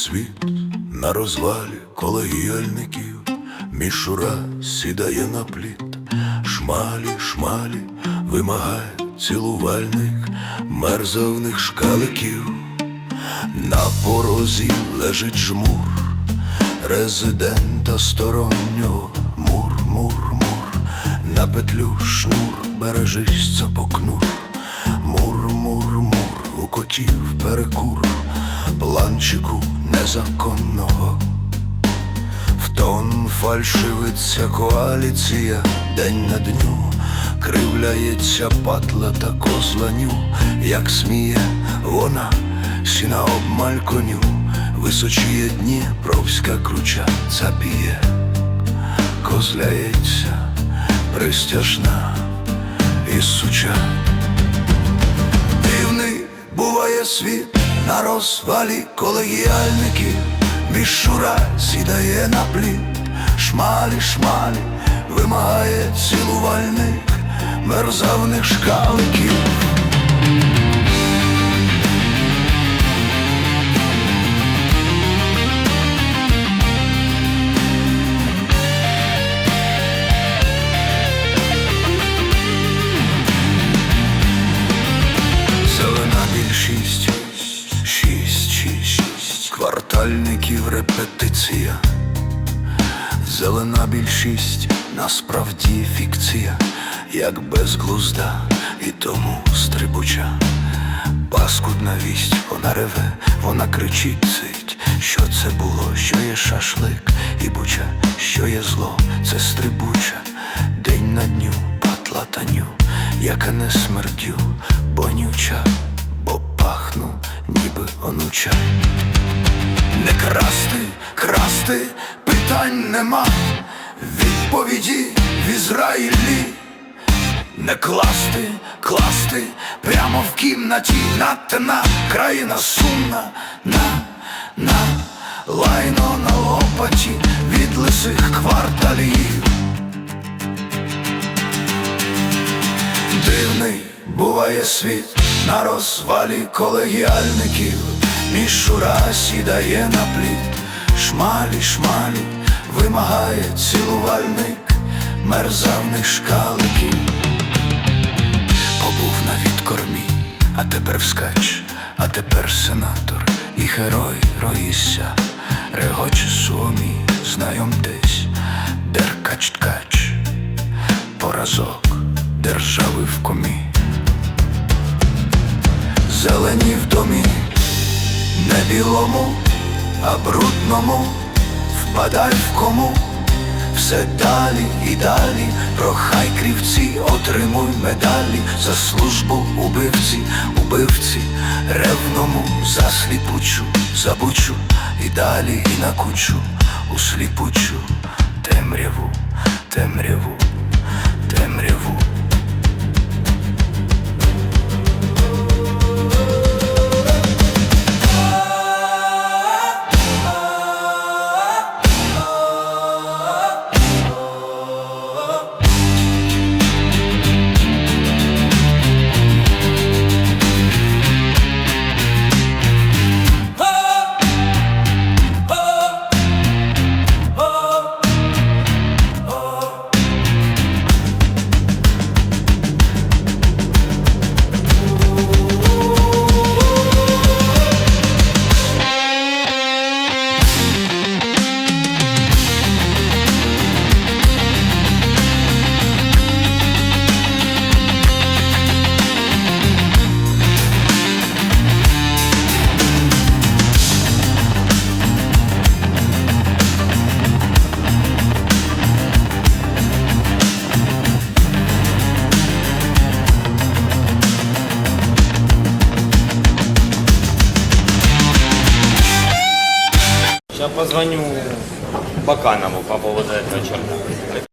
Світ на розвалі колегіальників, мішура сідає на пліт, шмалі, шмалі вимагає цілувальних, мерзавних шкаликів. На порозі лежить жмур, резидента стороннього, мур, мур, мур, на петлю шнур, бережись цапокнур, мур, мур, мур, у котів перекур, планчику незаконного. В тон фальшивиться коаліція, день на дню, кривляється патла та козланю, як сміє вона, сіна обмаль коню, височіє Дніпровська круча цапіє, козляється пристяжна і суча. Дивний буває світ на розвалі колегіальників, мішура сідає на пліт, шмалі, шмалі, вимагає цілувальних, мерзавних шкаликів. Зелена більшість, шість, шість, шість репетиція. Зелена більшість насправді фікція, як безглузда і тому стрибуча. Паскудна вість, вона реве, вона кричить цить, що це було, що є шашлик і буча, що є зло, це стрибуча, день на дню, патла таню, яка не смердю, бонюча, бо пахну, ніби онуча. Не красти, красти, питань нема, відповіді в Ізраїлі. Не класти, класти прямо в кімнаті натина країна сумна, на, на лайно на лопаті від лисих кварталів. Дивний буває світ на розвалі колегіальників, мішура сідає на пліт, шмалі, шмалі, вимагає цілувальник мерзавних шкаликів. Побув на відкормі, а тепер вскач, а тепер сенатор і герой роїся, регоче сумі, знайомтесь, деркач ткач, поразок держави в комі. Зелені в домі, не білому, а брудному, впадай в кому. Все далі і далі, прохай крівці, отримуй медалі за службу убивці, убивці, ревному за сліпучу, забучу і далі і на кучу, у сліпучу темряву, темряву, темряву. Сейчас позвоню Баканову по поводу этого черта.